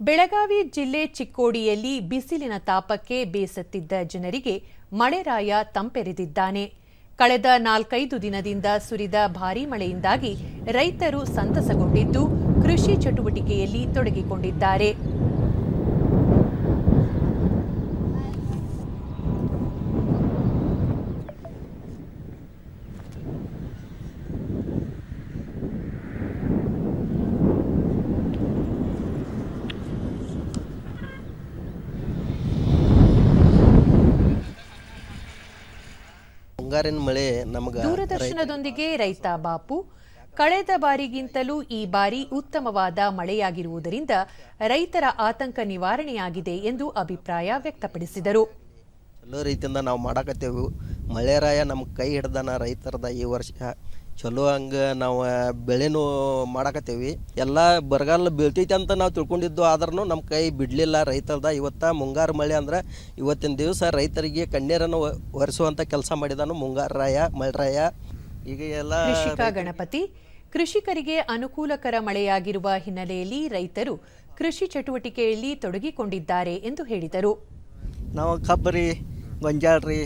ಬೆಳಗಾವಿ ಜಿಲ್ಲೆ ಚಿಕ್ಕೋಡಿಯಲ್ಲಿ ಬಿಸಿಲಿನ ತಾಪಕ್ಕೆ ಬೇಸತ್ತಿದ್ದ ಜನರಿಗೆ ಮಳೆರಾಯ ತಂಪೆರೆದಿದ್ದಾನೆ. ಕಳೆದ ನಾಲ್ಕೈದು ದಿನದಿಂದ ಸುರಿದ ಭಾರೀ ಮಳೆಯಿಂದಾಗಿ ರೈತರು ಸಂತಸಗೊಂಡಿದ್ದು ಕೃಷಿ ಚಟುವಟಿಕೆಯಲ್ಲಿ ತೊಡಗಿಕೊಂಡಿದ್ದಾರೆ. ಮುಂಗಾರಿನ ಮಳೆ ನಮಗೆ ದೂರದರ್ಶನದೊಂದಿಗೆ ರೈತ ಬಾಪು. ಕಳೆದ ಬಾರಿಗಿಂತಲೂ ಈ ಬಾರಿ ಉತ್ತಮವಾದ ಮಳೆಯಾಗಿರುವುದರಿಂದ ರೈತರ ಆತಂಕ ನಿವಾರಣೆಯಾಗಿದೆ ಎಂದು ಅಭಿಪ್ರಾಯ ವ್ಯಕ್ತಪಡಿಸಿದರು. ಚಲೋ ರೀತಿಯಿಂದ ನಾವು ಮಾಡಾಕತ್ತೇವೆ. ಮಳೆರಾಯ ನಮ್ಮ ಕೈ ಹಿಡ್ದಾನ ರೈತರದ ಈ ವರ್ಷ. ಚಲೋ ಹಂಗೆ ನಾವು ಬೆಳೆನೂ ಮಾಡಕತ್ತೀವಿ. ಎಲ್ಲ ಬರಗಾಲ ಬೀಳ್ತೈತಿ ಅಂತ ನಾವು ತಿಳ್ಕೊಂಡಿದ್ದು ಆದ್ರೂ ನಮ್ಮ ಕೈ ಬಿಡಲಿಲ್ಲ ರೈತರದ. ಇವತ್ತು ಮುಂಗಾರು ಮಳೆ ಅಂದ್ರೆ ಇವತ್ತಿನ ದಿವಸ ರೈತರಿಗೆ ಕಣ್ಣೀರನ್ನು ಒರೆಸುವಂಥ ಕೆಲಸ ಮಾಡಿದಾನು ಮುಂಗಾರಾಯ ಮಳೆರಾಯ. ಈಗ ಎಲ್ಲ ಗಣಪತಿ. ಕೃಷಿಕರಿಗೆ ಅನುಕೂಲಕರ ಮಳೆಯಾಗಿರುವ ಹಿನ್ನೆಲೆಯಲ್ಲಿ ರೈತರು ಕೃಷಿ ಚಟುವಟಿಕೆಯಲ್ಲಿ ತೊಡಗಿಕೊಂಡಿದ್ದಾರೆ ಎಂದು ಹೇಳಿದರು. ನಾವು ಕಬ್ಬರಿ ಗೊಂಜಾಳ್ರಿ ಗೊಂಜಾಳ ರೀ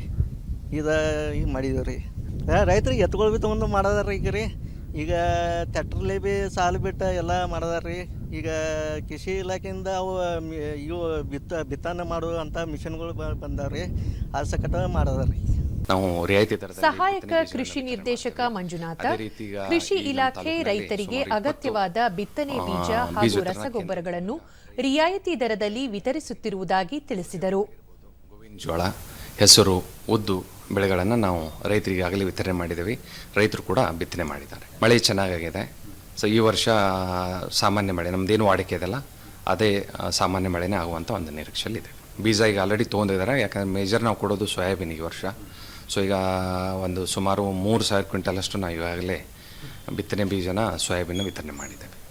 ಇದು ಈಗ ಮಾಡಿದೀವಿ ರೀ ರೈತರಿಗೆ ಎತ್ಕೊಳ್ ಭೀ ತೊಗೊಂಡು ಮಾಡದಾರ ಈಗ ರೀ ಈಗ ಟ್ಯಾಕ್ಟ್ರಲ್ಲೇ ಬಿ ಸಾಲು ಬಿಟ್ಟು ಎಲ್ಲ ಮಾಡದಾರ ರೀ ಈಗ ಕೃಷಿ ಇಲಾಖೆಯಿಂದ ಅವು ಇವು ಬಿತ್ತ ಬಿತ್ತನೆ ಮಾಡುವಂಥ ಮಿಷನ್ಗಳು ಬಂದಾವ್ರಿ. ಆ ಸಕಟ ಮಾಡದಾರ ರೀ ನಾವು ರಿಯಾಯಿತಿ ಸಹಾಯಕ ಕೃಷಿ ನಿರ್ದೇಶಕ. ಮಂಜುನಾಥ ಅದೇ ಕೃಷಿ ಇಲಾಖೆ ರೈತರಿಗೆ ಅಗತ್ಯವಾದ ಬಿತ್ತನೆ ಬೀಜ ಹಾಗೂ ರಸಗೊಬ್ಬರಗಳನ್ನು ರಿಯಾಯಿತಿ ದರದಲ್ಲಿ ವಿತರಿಸುತ್ತಿರುವುದಾಗಿ ತಿಳಿಸಿದರು. ಜೋಳ ಹೆಸರು, ಉದ್ದು ಬೆಳೆಗಳನ್ನು ನಾವು ರೈತರಿಗೆ ಆಗಲೇ ವಿತರಣೆ ಮಾಡಿದ್ದೀವಿ ರೈತರು ಕೂಡ ಬಿತ್ತನೆ ಮಾಡಿದ್ದಾರೆ. ಮಳೆ ಚೆನ್ನಾಗಾಗಿದೆ. ಸೊ, ಈ ವರ್ಷ ಸಾಮಾನ್ಯ ಮಳೆ ನಮ್ಮದೇನು ವಾಡಿಕೆ ಇದೆಲ್ಲ, ಅದೇ ಸಾಮಾನ್ಯ ಮಳೆನೇ ಆಗುವಂಥ ಒಂದು ನಿರೀಕ್ಷೆಯಲ್ಲಿದೆ ಬೀಜ ಈಗ ಆಲ್ರೆಡಿ ತೊಗೊಂಡಿದ್ದಾರೆ. ಯಾಕಂದರೆ ಮೇಜರ್ ನಾವು ಕೊಡೋದು ಸೋಯಾಬೀನ್ ಈ ವರ್ಷ. ಸೊ, ಈಗ ಒಂದು ಸುಮಾರು ಮೂರು ಸಾವಿರ ಕ್ವಿಂಟಲಷ್ಟು ನಾವು ಈಗಾಗಲೇ ಬಿತ್ತನೆ ಬೀಜನ ಸೋಯಾಬೀನ್ ವಿತರಣೆ ಮಾಡಿದ್ದೇವೆ.